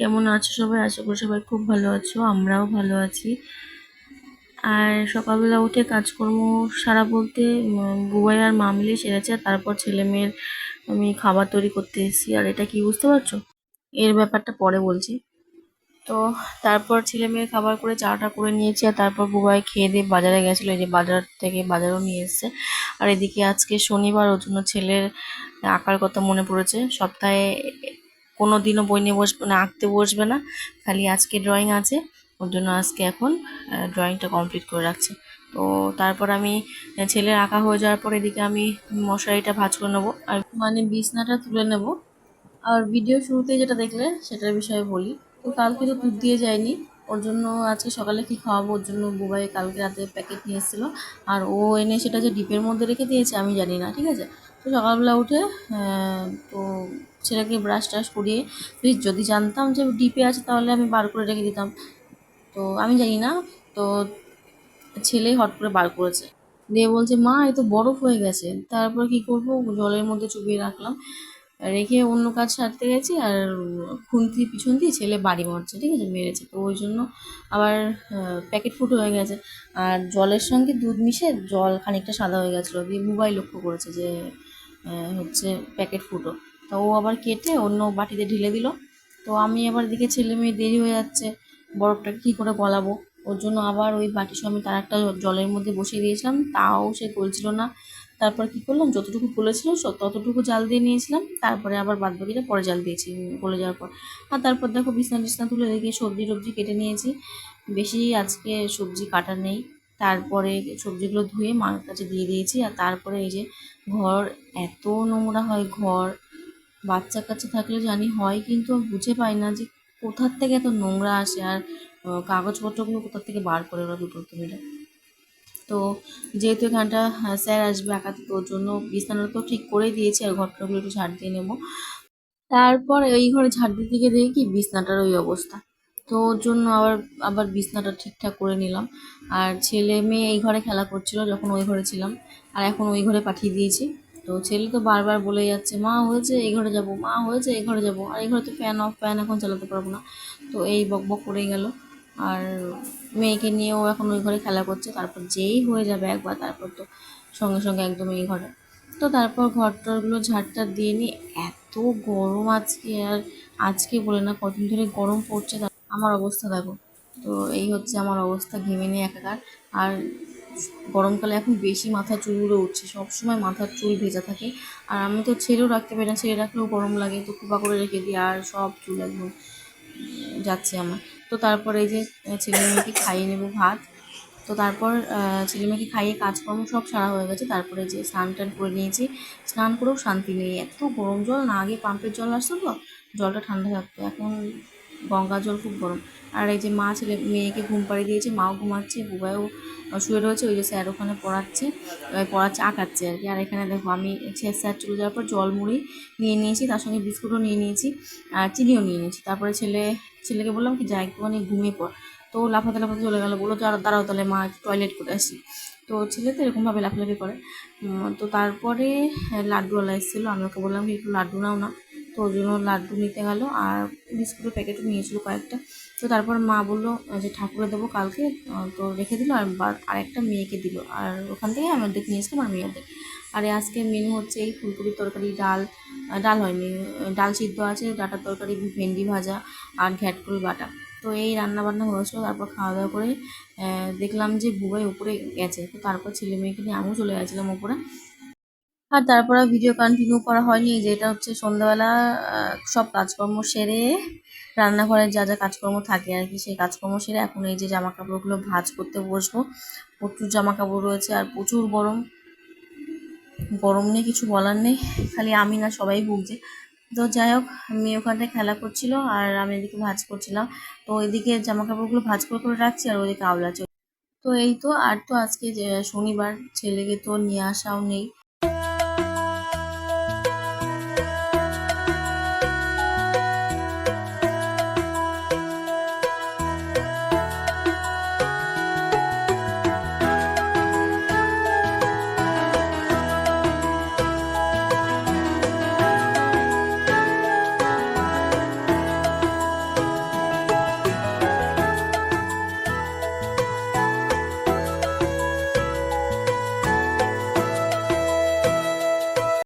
কেমন আছো সবাই? আশা করি সবাই খুব ভালো আছো, আমরাও ভালো আছি। আর সকালবেলা উঠে কাজকর্ম সারা বলতে বুবাই আর মা মিলে সেরেছে তারপর ছেলে মেয়ের আমি খাবার তৈরি করতে এসেছি। আর এটা কি বুঝতে পারছ? এর ব্যাপারটা পরে বলছি। তো তারপর ছেলে মেয়ের খাবার করে চাটা করে নিয়েছি, আর তারপর বুবাই খেয়ে দিয়ে বাজারে গেছিল। এই যে বাজার থেকে বাজারও নিয়ে এসছে। আর এদিকে আজকে শনিবার, ওর জন্য ছেলের আঁকার কথা মনে পড়েছে। সপ্তাহে কোনো দিনও বই নিয়ে বসবে না, আঁকতে বসবে না। খালি আজকে ড্রয়িং আছে, ওর জন্য আজকে এখন ড্রয়িংটা কমপ্লিট করে রাখছে। তো তারপর আমি ছেলের আঁকা হয়ে যাওয়ার পর এদিকে আমি মশারিটা ভাঁজ করে নেব। আর মানে বিছনাটা তুলে নেব। আর ভিডিও শুরুতে যেটা দেখলে, সেটার বিষয়ে বলি। তো কালকে তো দুধ দিয়ে যায়নি। ওর জন্য আজকে সকালে কি খাওয়াবো, ওর জন্য বুবাই কালকে রাতে প্যাকেট নিয়ে এসেছিল। আর ও এনে সেটা যে ডিপের মধ্যে রেখে দিয়েছে, আমি জানি না, ঠিক আছে? তো সকালবেলা উঠে তো ছেলেকে ব্রাশ টাশ করিয়ে যদি জানতাম যে ডিপে আছে তাহলে আমি বার করে রেখে দিতাম। তো আমি জানি না, তো ছেলে হট করে বার করেছে। দিয়ে বলছে, মা, এ তো বরফ হয়ে গেছে। তারপর কি করব? জলের মধ্যে চুবিয়ে রাখলাম। রেখে অন্য কাজ সারতে গেছি আর খুন্তি পিছন দিয়ে ছেলে বাড়ি মারছে, ঠিক আছে? মেরেছে। তো ওই জন্য আবার প্যাকেট ফুটো হয়ে গেছে। আর জলের সঙ্গে দুধ মিশে জল খানিকটা সাদা হয়ে গেছিল। দিয়ে বুবাই লক্ষ্য করেছে যে হচ্ছে প্যাকেট ফুটো। তো ও আবার কেটে অন্য বাটিতে ঢেলে দিল। তো আমি আবার এদিকে ছেলে মেয়ে দেরি হয়ে যাচ্ছে, বরফটাকে কী করে গলাবো? ওর জন্য আবার ওই বাটির আমি তার একটা জলের মধ্যে বসিয়ে দিয়েছিলাম, তাও সে গলছিল না। তারপর কি করলাম? যতটুকু গলেছিল ততটুকু জাল দিয়ে নিয়েছিলাম, তারপরে আবার বাদ বাকিটা পরে জাল দিয়েছি, গলে যাওয়ার পর। আর তারপর দেখো বিছনা টিছনা তুলে রেখে সবজি টবজি কেটে নিয়েছি। বেশি আজকে সবজি কাটা নেই। তারপরে সবজিগুলো ধুয়ে মার কাছে দিয়ে দিয়েছি। আর তারপরে এই যে ঘর এত নোংরা হয় ঘর। বাচ্চা কাচ্চা থাকলে জানি হয় কিন্তু বুঝে পাই না যে কোথার থেকে এত নোংরা আসে। আর কাগজপত্রগুলো কোথা থেকে বার করে ওরা দুটো মিলে তো যেহেতু এখানটা আহ, স্যার আসবে আঁকাতে তো ওর জন্য বিছানাটা তো ঠিক করে দিয়েছি। আর ঘরটাগুলো একটু ঝাড় দিয়ে নেব। তারপর এই ঘরে ঝাড় দিতে গিয়ে দেখি বিছনাটার ওই অবস্থা। তো ওর জন্য আবার আবার বিছনাটা ঠিকঠাক করে নিলাম। আর ছেলে মেয়ে এই ঘরে খেলা করছিল যখন ওই ঘরে ছিলাম, আর এখন ওই ঘরে পাঠিয়ে দিয়েছি। তো ছেলে তো বারবার বলে যাচ্ছে, মা, হয়েছে, এই ঘরে যাব, মা, হয়েছে, এই ঘরে যাব, আর এই ঘরে তো ফ্যান অফ ফ্যান এখন চালাতে পারব না। তো এই বক বক করেই গেল। আর মেয়েকে নিয়েও এখন ওই ঘরে খেলা করছে, তারপর যেই হয়ে যাবে একবার, তারপর তো সঙ্গে সঙ্গে একদম এই ঘরে। তো তারপর ঘর টরগুলো ঝাড়টা দিয়ে নিয়ে এত গরম আজকে, আর আজকে বলে না, কদিন ধরে গরম পড়ছে আমার অবস্থা দেখো। তো এই হচ্ছে আমার অবস্থা, ঘেমে নিয়ে একাকার। আর গরমকালে এখন বেশি মাথার চুলগুলো উঠছে, সবসময় মাথার চুল ভেজা থাকে। আর আমি তো ছেড়েও রাখতে পারি না ছেড়ে রাখলেও গরম লাগে তো কুপা করে রেখে দিই, আর সব চুল একদম যাচ্ছে আমার। তো তারপরে এই যে ছেলে মেয়েকে খাইয়ে নেব ভাত। তো তারপর ছেলে মেয়েকে খাইয়ে কাজকর্ম সব সারা হয়ে গেছে। তারপরে যে স্নান টান করে নিয়েছি। স্নান করেও শান্তি নেই, এত গরম জল, না আগে পাম্পের জল আসতো তো, জলটা ঠান্ডা থাকতো। এখন গঙ্গা জল খুব গরম। আর এই যে মা ছেলে, মেয়েকে ঘুম পাড়িয়ে দিয়েছে, মাও ঘুমাচ্ছে, বুবাইও শুয়ে রয়েছে, ওই যে স্যার ওখানে পড়াচ্ছে পড়াচ্ছে, আঁকাচ্ছে আর কি। আর এখানে দেখো আমি স্যার চলে যাওয়ার পর জল মুড়ি নিয়ে নিয়েছি, তার সঙ্গে বিস্কুটও নিয়ে নিয়েছি, আর চিনিও নিয়ে নিয়েছি। তারপরে ছেলে, ছেলেকে বললাম কি, যা একটুখানি ঘুমিয়ে পড়। তো লাফাতে লাফাতে চলে গেলো, বলল, দাঁড়াও দাঁড়াও তাহলে মা টয়লেট করে আসি। তো ছেলে তো এরকমভাবে লাফালাফি করে। তো তারপরে লাড্ডুওয়ালা এসেছিল, আমি ওকে বললাম কি, একটু লাড্ডু নাও না। তো ওর জন্য লাড্ডু নিতে গেলো আর বিস্কুটের প্যাকেটও নিয়েছিল কয়েকটা। তো তারপর মা বলল, যে ঠাকুরে দেবো কালকে। তো রেখে দিল আর আরেকটা মেয়েকে দিল। আর ওখান থেকে আমি অর্ধেক নিয়ে এসলাম আর মেয়ে আর এই আজকের মেনু হচ্ছে এই ফুলকপির তরকারি, ডাল ডাল হয়নি ডাল সিদ্ধ আছে, ডাটার তরকারি, ভেন্ডি ভাজা আর ঘ্যাটকুল বাটা। তো এই রান্না বান্না হয়েছিল তারপর খাওয়া দাওয়া করে দেখলাম যে বুবাই উপরে গেছে। তো তারপর ছেলে মেয়েকে নিয়ে আমিও চলে গেছিলাম উপরে আর তারপর ভিডিও কন্টিনিউ করা হয়নি যে এটা হচ্ছে সন্ধ্যাবেলা সব কাজকর্ম সেরে রান্নাঘরে যা যা কাজকর্ম থাকে আর কি, সেই কাজকর্ম সেরে এখন এই যে জামা কাপড়গুলো ভাঁজ করতে বসবো। প্রচুর জামা কাপড় রয়েছে আর প্রচুর গরম। গরম নিয়ে কিছু বলার নেই, খালি আমি না, সবাই ভুগছে। তো যাই হোক মেয়ে ওখানটায় খেলা করছিল আর আমি এদিকে ভাঁজ করছিলাম। তো ওইদিকে জামা কাপড়গুলো ভাঁজ করে করে রাখছি আর ওইদিকে আওলা চলছে তো এই তো, আর তো আজকে শনিবার, ছেলেকে তো নিয়ে আসাও নেই।